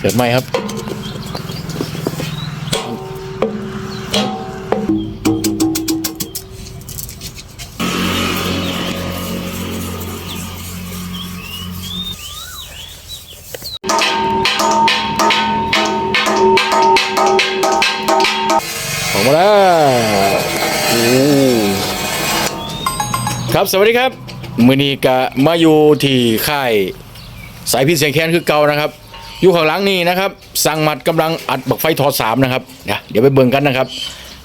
เถิดไหมครับออกมาแล้วครับสวัสดีครับ มือนีกะมาอยู่ที่ค่าย สายพิษเสียงแค้นคือเก่านะครับ อยู่ข้างหลังนี่นะครับสั่งมัดกำลังอัดบักไฟทอสามนะครับเดี๋ยวไปเบิ่งกันนะครับ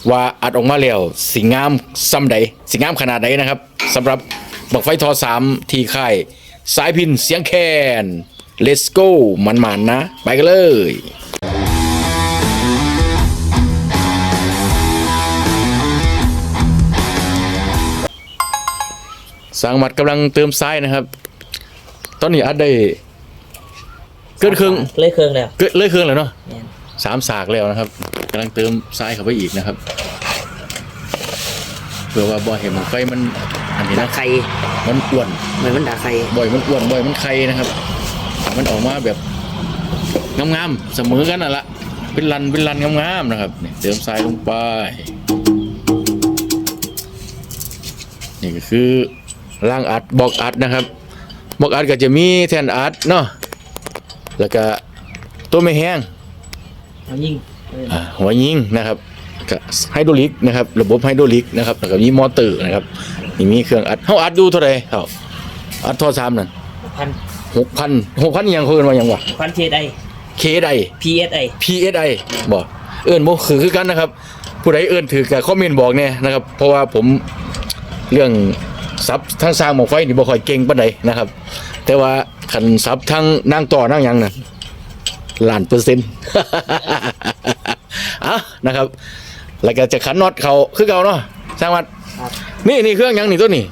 ว่าอัดออกมาแล้วสิงามซ้ำใดสิงามขนาดไหนนะครับสำหรับบักไฟทอสามที่ค่ายสายพินเสียงแคน let's go มันๆนะไปกันเลยสังหมัดกำลังเติมทรายนะครับ ตอนนี้อัดได้ เกินครึ่งเลยเครื่องแล้วเกินเลยครึ่งแล้วเนาะแม่นสามสากแล้วนะครับกำลังเติมทรายเข้าไปอีกนะครับเพื่อว่าบ่อเห็นมันไฟมันอันนี้ดานะไข่มันอ้วนเหมือนมันดาไข่บ่อยมันอ้วนบ่อยมันไข่นะครับ มันออกมาแบบงามๆเสมอกันน่ะละเป็นรันเป็นรันงามๆนะครับนี่เติมทรายลงไปนี่ก็คือร่างอัดบอกอัดนะครับบอกอัดก็จะมีแทนอัดเนาะ แล้วก็ตัวไม่แห้งมันยิ่งเอออ่าหัวยิงนะครับกับไฮดรอลิกนะครับ ระบบไฮดรอลิกนะครับแล้วก็มีมอเตอร์นะครับนี่มีเครื่องอัดเขาอัดดูเท่าไหร่ครับอัดท่อซ้ำนั่นพันหกพันหกพันยังเพิ่นว่าหยังวะพันเทไอเคได PSI PSI บอกเอิ้นบ่คือคือกันนะครับ ผู้ใดเอิ้นถือกับคอมเมนต์บอกแน่นะครับ เพราะว่าผมเรื่องซับทั้งสร้างหมอกไฟนี่บ่ค่อยเก่งปานใดนะครับ แต่ว่าคันซับทั้งนั่งต่อนั่งหยังน่ะล้านเปอร์เซ็นต์อะนะครับ แล้วก็จะขันน็อตเขาคือเก่าเนาะสร้างวัดครับนี่นี่เครื่องหยังนี่ตัวนี้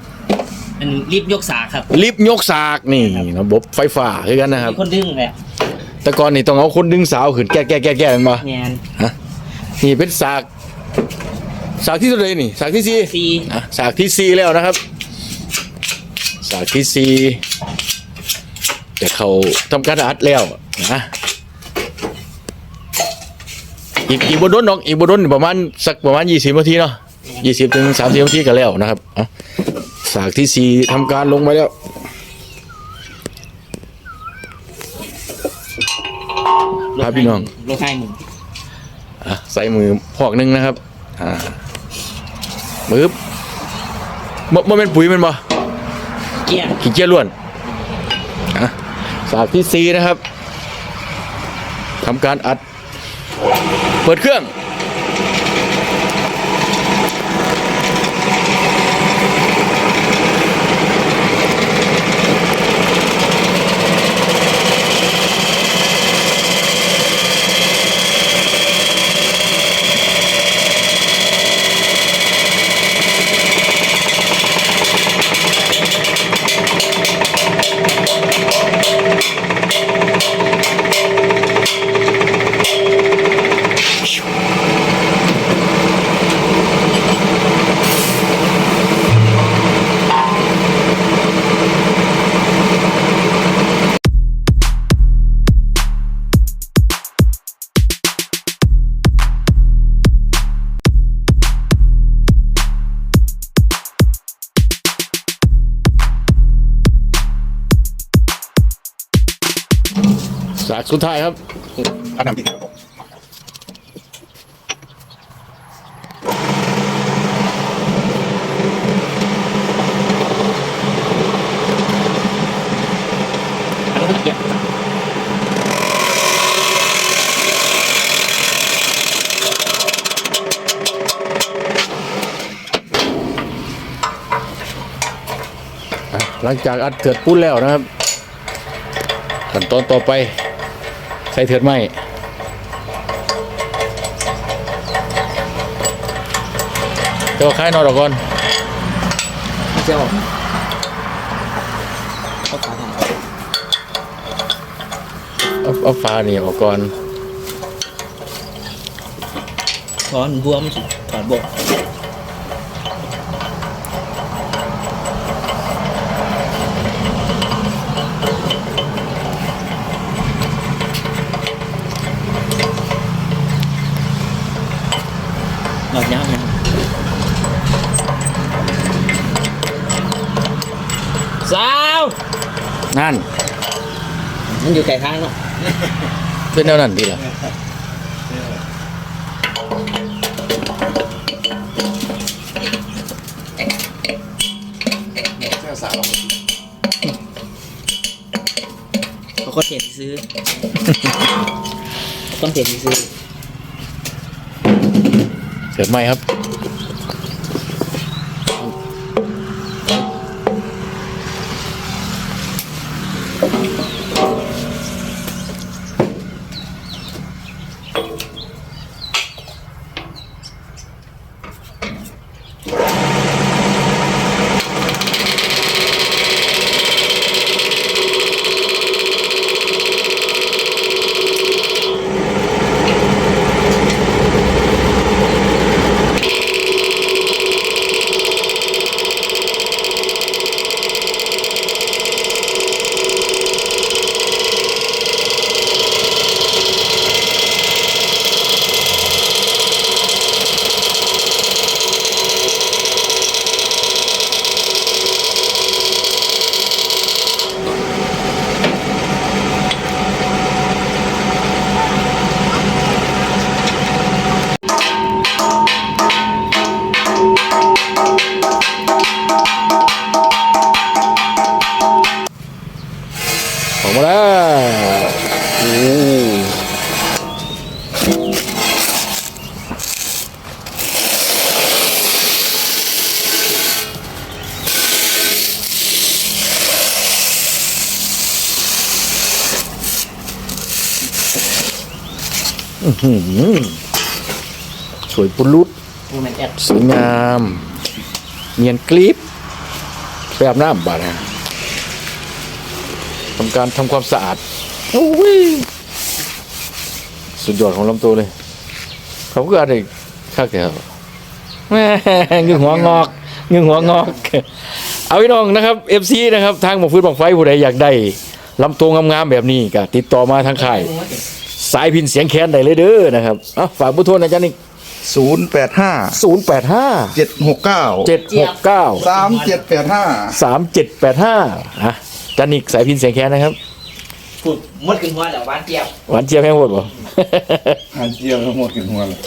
อันรีบยกสากครับลิฟต์ยกสากนี่ระบบไฟฟ้าคือกันนะครับมีคนดึงแหละแต่ก่อนนี่ต้องเอาคนดึงสาวขึ้นแก้แก้แก้แก้มันมาแงนนี่เป็นสากสากที่สุดเลยนี่สากที่สี่ซีอะสากที่สี่แล้วนะครับ สากที่สี่ แต่เขาทำการอัดแล้วนะอีกอีกบนดนเนาะอีกบนดนประมาณสักประมาณยี่สิบนาทีเนาะยี่สิบถึงสามสิบนาทีก็แล้วนะครับอะสากที่สี่ทำการลงไปแล้วครับพี่น้องลงให้หนึ่งอะใส่มือพอกหนึงนะครับ อ่าปึ๊บบ่บ่เป็นปุ๋ยแมันบ่เกียร์ขี้เกียจล้วนอะ สากที่สี่นะครับทำการอัด เปิดเครื่อง สากสุดท้ายครับอันนำที่ครับผมหลังจากอัดเถือดปุ้นแล้วนะครับ ขั้นตอนต่อไปใส่เถือดไหมเจ้าค่ายนอนออกก่อนเจ้าเขาขาถ่ายเอาเอาฟ้านี่ออกก่อนถอนบวมสิถอนบก หลอดยาวนะครับสาว นั่น มันอยู่ไกลทางเนาะเป็นแนวนั้นดีล่ะเขาก็เทนซื้อเขาก็เทนซื้อเกิดไหมครับ ออกมาแล้วโอ้อื้อหือสวยปุรุษมูแมนแอดสวยงาม เนียนกริบแบบน้ำบาดนะ ทำการทำความสะอาดโอ้ยสุดยอดของลำตัวเลย เขาก็อะไรข้างแต่แม่งึงหัวงอกงึงหัวงอก เอาพี่น้องนะครับ FC นะครับทางหมกฟืนบอกไฟผู้ใดอยากได้ลำตัวงามๆแบบนี้ก็ติดต่อมาทางค่ายสายพินเสียงแคนได้เลยเด้อนะครับเอาฝากผู้โทษนะจ๊ะนี่ศูนย์แปดห้าศูนย์แปดห้าเจ็ดหกเก้าเจ็ดหกเก้าสามเจ็ดแปดห้าสามเจ็ดแปดห้าอะ จันนิกสายพินเสียงแคนนะครับพูดมดขึ้นหัวแล้วหวานเจี๊ยบหวานเจี๊ยบแห้งโหดบ่ หันเจียวทั้งหมดกินหัวเลย